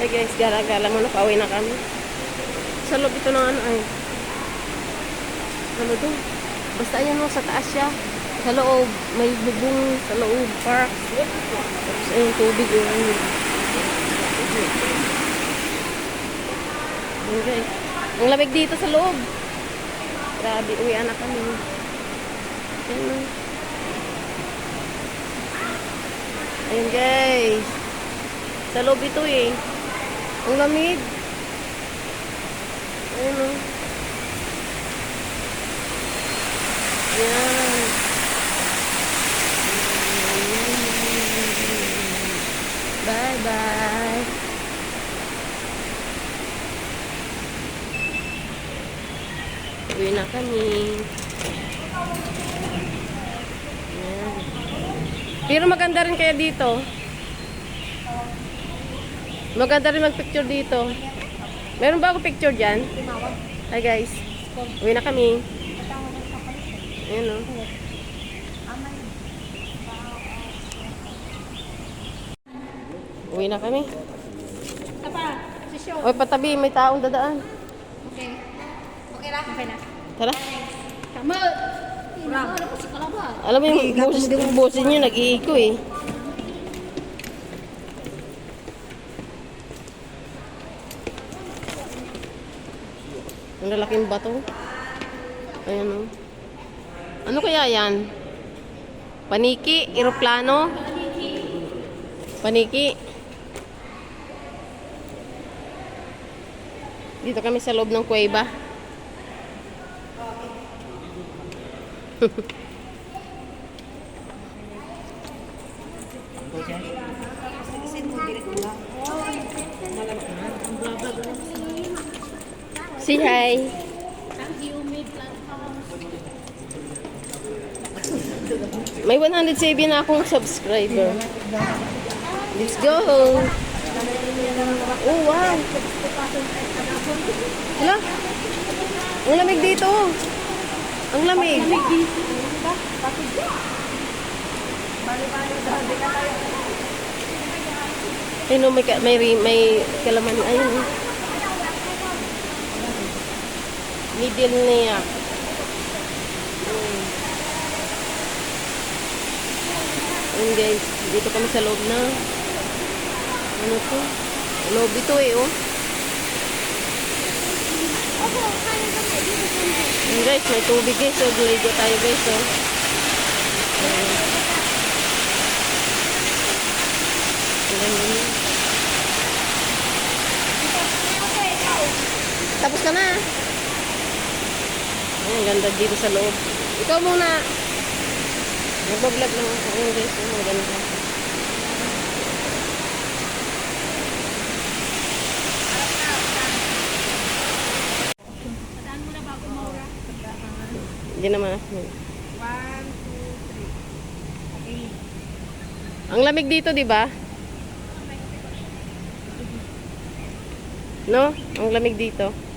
Hey guys, gala-gala muna, pauwi na kami. Sa loob ito ng ano ay. Ano to? Basta ayan mo, sa taas siya. Sa loob, may bubong sa loob, park. Tapos ayun, tubig yun. Guys. Ang lamig dito sa loob. Grabe, uwi na kami. Ayun oh. Ayun guys. Sa loob ito eh. Ang lamig. Ayun o. Yan. Bye bye. Uwi na kami. Yan. Pero maganda rin kaya dito. Maganda rin mag-picture dito. Meron ba ako picture dyan? Hi guys. Uwi na kami. Ayan o. Uwi na kami. Oy, patabi. May taong dadaan. Okay. Okay lang. Okay na. Tara. Tama. Alam mo yung boses, boses niyo nag-iiko eh. Ang lalaking bato. Ayan o. Ano kaya yan? Paniki? Eroplano? Paniki? Dito kami sa loob ng kuweba. Say hi. May 107 na akong subscriber. Let's go. Oh, wow. Hala. Ang lamig dito. Ang lamig. Ayun, oh, may, ka- may, ri- may kalaman. Ayun. Oh. Middle niya. Ayun guys, dito kami sa loob na. Ano to? Loob ito eh, oh. Ayun guys, may tubig guys. So, ligo tayo guys, oh. Ayun. Ayan, ayan. Tapos ka na. Ang ganda dito sa loob. Ikaw muna. Nagbablog lang ako. Guys, ang ganda. Hindi naman. One, two, three. Okay. Ang lamig dito, di ba? No? Ang lamig dito.